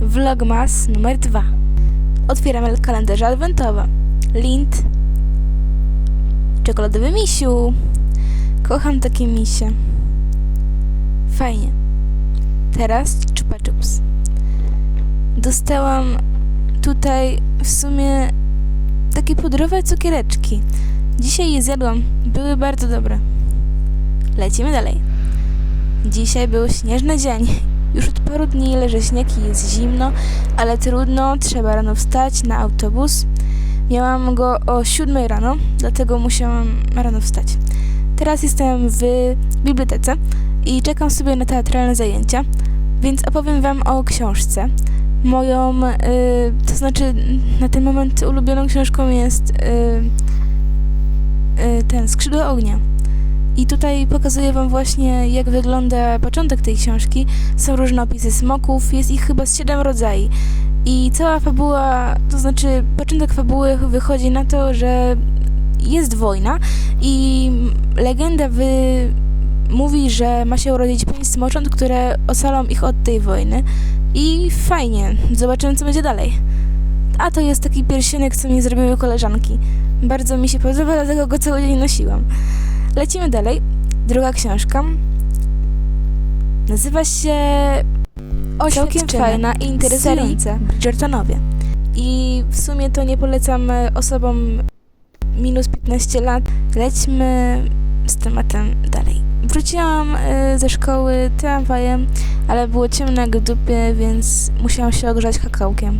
Vlogmas numer 2. Otwieramy kalendarze adwentowe. Lint. Czekoladowy misiu. Kocham takie misie. Fajnie. Teraz chupa chups. Dostałam tutaj w sumie takie pudrowe cukiereczki. Dzisiaj je zjadłam. Były bardzo dobre. Lecimy dalej. Dzisiaj był śnieżny dzień. Już od paru dni leży śnieg i jest zimno, ale trudno, trzeba rano wstać na autobus. Miałam go o 7 rano, dlatego musiałam rano wstać. Teraz jestem w bibliotece i czekam sobie na teatralne zajęcia, więc opowiem Wam o książce. Moją, y, to znaczy na ten moment ulubioną książką jest y, y, ten Skrzydła Ognia. I tutaj pokazuję Wam właśnie, jak wygląda początek tej książki. Są różne opisy smoków, jest ich chyba z siedem rodzajów. I cała fabuła, to znaczy początek fabuły wychodzi na to, że jest wojna i legenda wy... mówi, że ma się urodzić pięć smocząt, które ocalą ich od tej wojny. I fajnie, zobaczymy co będzie dalej. A to jest taki pierścionek, co mi zrobiły koleżanki. Bardzo mi się podoba, dlatego go cały dzień nosiłam. Lecimy dalej. Druga książka. Nazywa się Całkiem fajna i interesująca. Bridgertonowie. I w sumie to nie polecam e, osobom minus 15 lat. Lećmy z tematem dalej. Wróciłam e, ze szkoły tramwajem, ale było ciemno jak w dupie, więc musiałam się ogrzać kakałkiem.